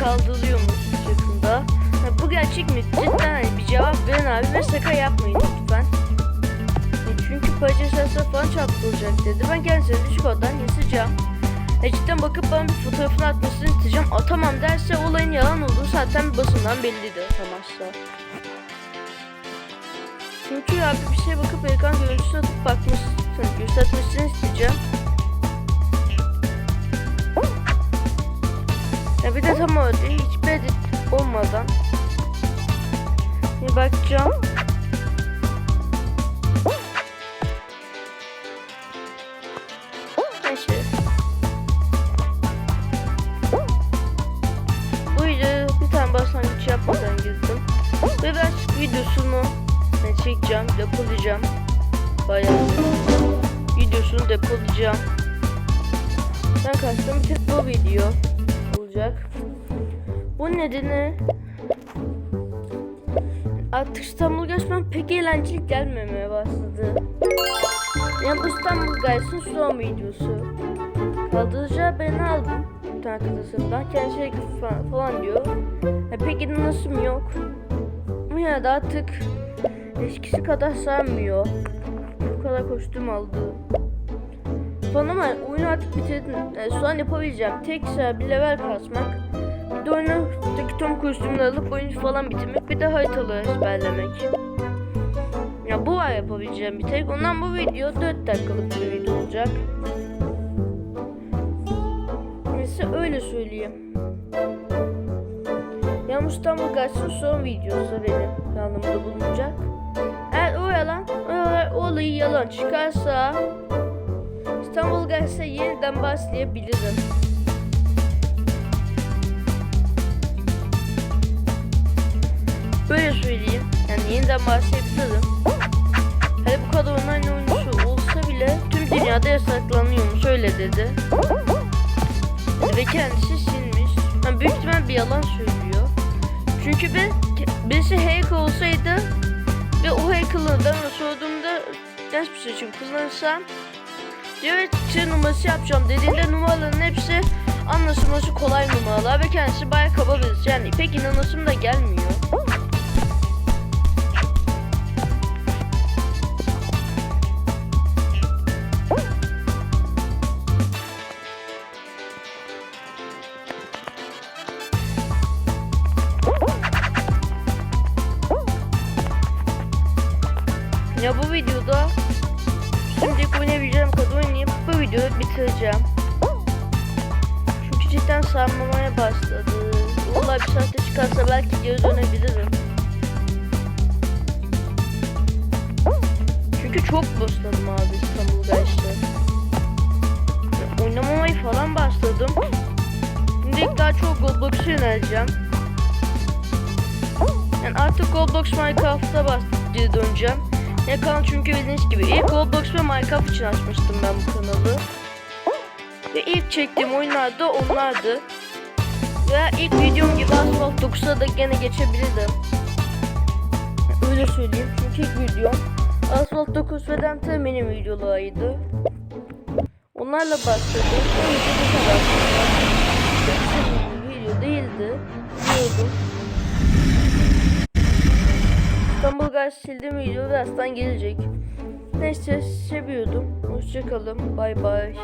kaldırılıyormuş yakında. Ha, bu gerçek mi? Cidden hani bir cevap verin abi ve şaka yapmayın lütfen. E, çünkü paylaşırsa falan çarptıracak dedi. Ben kendisine düşük odan yazacağım. E, cidden bakıp bana bir fotoğrafını atmasını isteyeceğim. Atamam derse olayın yalan olduğu zaten basından bellidir atamazsa. Çünkü abi bir şey bakıp ekran görüntüsüne atıp bakmışsın, göstermesini bir bakacağım. Neyse. Bu videoya bir tane başlangıç yapmadan girdim. Ve ben videosunu çekeceğim, depolayacağım. Bayağı videosunu depolayacağım. Ben kastım tek bu video olacak. Bu nedeni artık İstanbul Göçmen pek eğlenceli gelmemeye başladı. Yani bu İstanbul Guys'ın son videosu. Kaldıracağı ben aldım. Bir tane arkadaşımdan. Kendi şey falan, falan diyor. Ya pek inanasım yok. Ama ya da artık eskisi kadar sarmıyor. Bu kadar koştum aldı. Falan ama oyunu artık bitirdim. Yani şu an yapabileceğim. Tek şey bir level kasmak. De oyundaki tüm kostümleri alıp oyunu falan bitirmek. Bir de haritaları ezberlemek. Ya bu var yapabileceğim bir tek. Ondan bu video 4 dakikalık bir video olacak. Neyse öyle söyleyeyim. Ya İstanbul Gazetesi'nin son videosu benim kanalımda bulunacak. Eğer o yalan, o, olayı yalan çıkarsa İstanbul Gazetesi yeniden başlayabilirim. Böyle söyleyeyim. Yani yeniden başlayabilirim. Hani bu kadar online oyuncusu olsa bile tüm dünyada yasaklanıyormuş öyle dedi. Ve kendisi silmiş. Yani büyük ihtimal bir yalan söylüyor. Çünkü ben birisi hacker olsaydı ve o hacker'lardan sorduğumda ders bir şey için kullanırsam diyor şey numarası yapacağım dediğinde numaraların hepsi anlaşılması kolay numaralar ve kendisi bayağı kaba birisi. Yani pek inanasım da gelmiyor. Ya bu videoda şimdi oynayabileceğim kadar oynayıp bu videoyu bitireceğim. Çünkü cidden sarmamaya başladı. Olay bir saatte çıkarsa belki geri dönebilirim. Çünkü çok boşladım abi İstanbul Guys'ı. Oynamamaya falan başladım. Şimdi daha çok Roblox'a yöneleceğim. Yani artık Roblox Minecraft'a geri döneceğim. Ya kanal çünkü bildiğiniz gibi ilk Roblox ve Minecraft için açmıştım ben bu kanalı. Ve ilk çektiğim oyunlar da onlardı. Veya ilk videom gibi Asphalt 9'a da gene geçebilirdim. Öyle söyleyeyim çünkü ilk videom Asphalt 9 ve Dante benim videolarıydı. Onlarla başladım. Bu video bu kadar. Video değildi. Diyordum. Guys sildiğim video birazdan gelecek. Neyse seviyordum. Hoşçakalın. Bay bay.